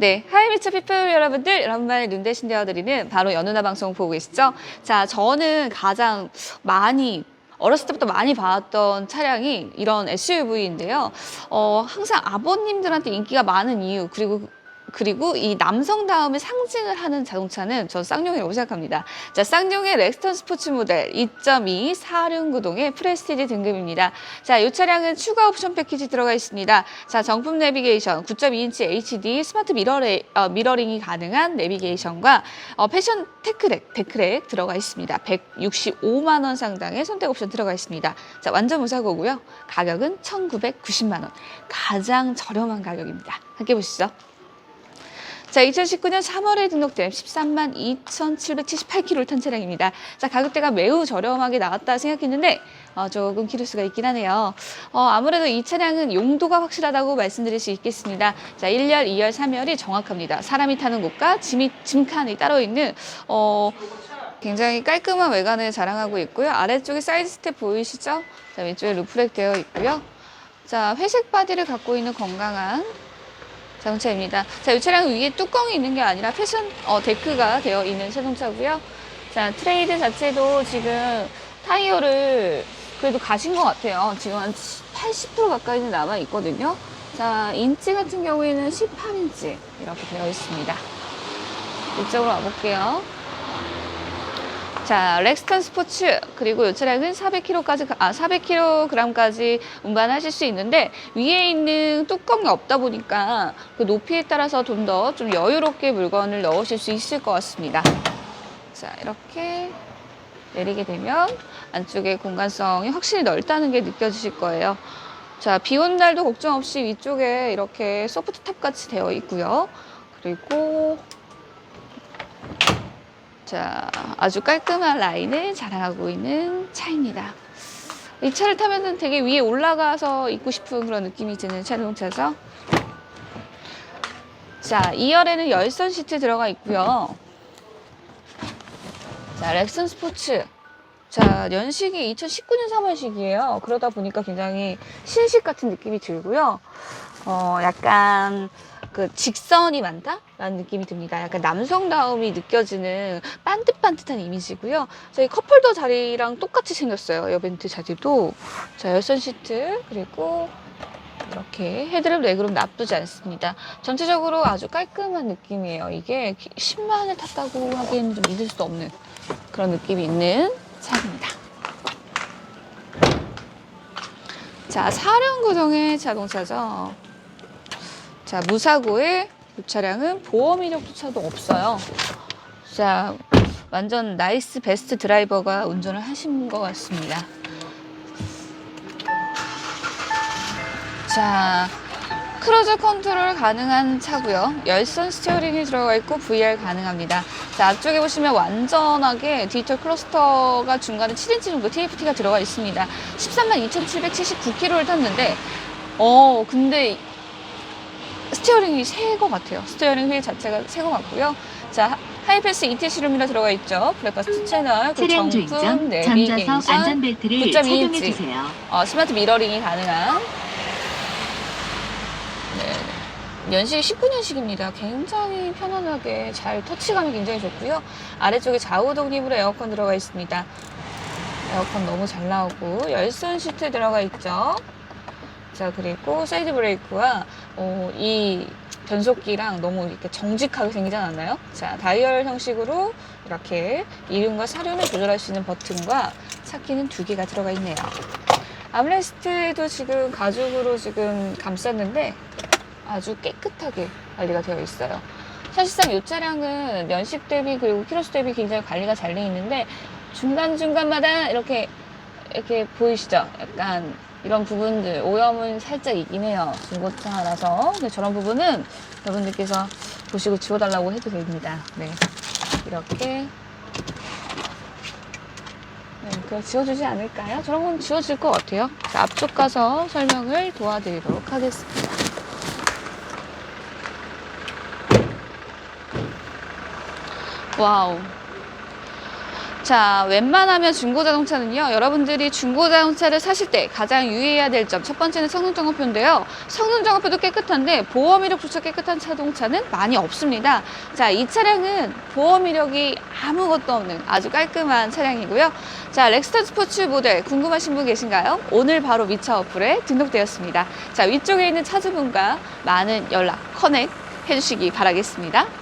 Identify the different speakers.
Speaker 1: 네, 하이미츠 피플 여러분들, 여러분만의 눈 대신 되어드리는 바로 연우나 방송 보고 계시죠? 자, 저는 가장 많이 어렸을 때부터 많이 봐왔던 차량이 이런 SUV인데요. 어, 항상 아버님들한테 인기가 많은 이유, 그리고 그리고 이 남성다움을 상징을 하는 자동차는 전 쌍용이라고 생각합니다. 자, 쌍용의 렉스턴 스포츠 모델 2.2 4륜구동의 프레스티지 등급입니다. 자, 이 차량은 추가 옵션 패키지 들어가 있습니다. 자, 정품 내비게이션, 9.2인치 HD 스마트 미러레, 어, 미러링이 가능한 내비게이션과 어, 패션 테크렉, 데크렉 들어가 있습니다. 165만 원 상당의 선택 옵션 들어가 있습니다. 자, 완전 무사고고요. 가격은 1,990만 원. 가장 저렴한 가격입니다. 함께 보시죠. 자, 2019년 3월에 등록된 13만 2,778km를 탄 차량입니다. 자, 가격대가 매우 저렴하게 나왔다 생각했는데 어, 조금 키로수가 있긴 하네요. 어, 아무래도 이 차량은 용도가 확실하다고 말씀드릴 수 있겠습니다. 자, 1열, 2열, 3열이 정확합니다. 사람이 타는 곳과 짐이, 짐칸이 따로 있는 어, 굉장히 깔끔한 외관을 자랑하고 있고요. 아래쪽에 사이드 스텝 보이시죠? 자, 왼쪽에 루프렉 되어 있고요. 자, 회색 바디를 갖고 있는 건강한 자동차입니다. 자, 이 차량은 위에 뚜껑이 있는 게 아니라 패션 어, 데크가 되어 있는 자동차고요. 자, 트레이드 자체도 지금 타이어를 그래도 가신 것 같아요. 지금 한 80% 가까이는 남아 있거든요. 자, 인치 같은 경우에는 18인치 이렇게 되어 있습니다. 이쪽으로 와볼게요. 자, 렉스턴 스포츠 그리고 이 차량은 400kg까지 아 400kg까지 운반하실 수 있는데 위에 있는 뚜껑이 없다 보니까 그 높이에 따라서 좀더좀 여유롭게 물건을 넣으실 수 있을 것 같습니다. 자, 이렇게 내리게 되면 안쪽에 공간성이 확실히 넓다는 게 느껴지실 거예요. 자, 비 오는 날도 걱정 없이 위쪽에 이렇게 소프트 탑 같이 되어 있고요. 그리고 자, 아주 깔끔한 라인을 자랑하고 있는 차입니다. 이 차를 타면은 되게 위에 올라가서 있고 싶은 그런 느낌이 드는 자동차죠. 자, 2열에는 열선 시트 들어가 있고요. 자, 렉슨 스포츠. 자, 연식이 2019년 3월식이에요. 그러다 보니까 굉장히 신식 같은 느낌이 들고요. 어, 약간 그 직선이 많다라는 느낌이 듭니다. 약간 남성다움이 느껴지는 반듯반듯한 이미지고요. 저희 컵홀더 자리랑 똑같이 생겼어요. 에어벤트 자리도. 자, 열선 시트 그리고 이렇게 헤드램 레그룸 나쁘지 않습니다. 전체적으로 아주 깔끔한 느낌이에요. 이게 10만을 탔다고 하기에는 좀 믿을 수 없는 그런 느낌이 있는 차입니다. 자, 사륜 구동의 자동차죠. 자, 무사고의 이 차량은 보험 이력 조차도 없어요. 자, 완전 나이스 베스트 드라이버가 운전을 하신 것 같습니다. 자, 크루즈 컨트롤 가능한 차고요. 열선 스티어링이 들어가 있고 VR 가능합니다. 자, 앞쪽에 보시면 완전하게 디지털 클러스터가 중간에 7인치 정도 TFT가 들어가 있습니다. 13만 2,779km를 탔는데, 어, 근데 스티어링이 새거 같아요. 스티어링 휠 자체가 새거 같고요. 자, 하이패스 ETC 룸이라 들어가 있죠. 블랙버스트 채널, 그
Speaker 2: 차량
Speaker 1: 정품,
Speaker 2: 주행전
Speaker 1: 내비게이션,
Speaker 2: 전자석 안전벨트를
Speaker 1: 9.2
Speaker 2: 착용해
Speaker 1: 인치.
Speaker 2: 주세요.
Speaker 1: 어, 스마트 미러링이 가능한 네, 연식이 19년식입니다. 굉장히 편안하게 잘 터치감이 굉장히 좋고요. 아래쪽에 좌우 독립으로 에어컨 들어가 있습니다. 에어컨 너무 잘 나오고 열선 시트 들어가 있죠. 자 그리고 사이드 브레이크와 어, 이 변속기랑 너무 이렇게 정직하게 생기지 않았나요? 자 다이얼 형식으로 이렇게 이륜과 사륜을 조절할 수 있는 버튼과 차키는 두 개가 들어가 있네요. 암레스트도 지금 가죽으로 지금 감쌌는데 아주 깨끗하게 관리가 되어 있어요. 사실상 이 차량은 연식 대비 그리고 키로수 대비 굉장히 관리가 잘 돼 있는데 중간 중간마다 이렇게 이렇게 보이시죠? 약간 이런 부분들 오염은 살짝 있긴 해요. 중고차라서 근데 저런 부분은 여러분들께서 보시고 지워달라고 해도 됩니다. 네, 이렇게 네, 그럼 지워주지 않을까요? 저런 건 지워질 것 같아요. 자, 앞쪽 가서 설명을 도와드리도록 하겠습니다. 와우. 자, 웬만하면 중고자동차는요, 여러분들이 중고자동차를 사실 때 가장 유의해야 될 점, 첫 번째는 성능정보표인데요. 성능정보표도 깨끗한데 보험 이력조차 깨끗한 자동차는 많이 없습니다. 자, 이 차량은 보험 이력이 아무것도 없는 아주 깔끔한 차량이고요. 자, 렉스턴 스포츠 모델 궁금하신 분 계신가요? 오늘 바로 미차 어플에 등록되었습니다. 자, 위쪽에 있는 차주분과 많은 연락, 커넥 해주시기 바라겠습니다.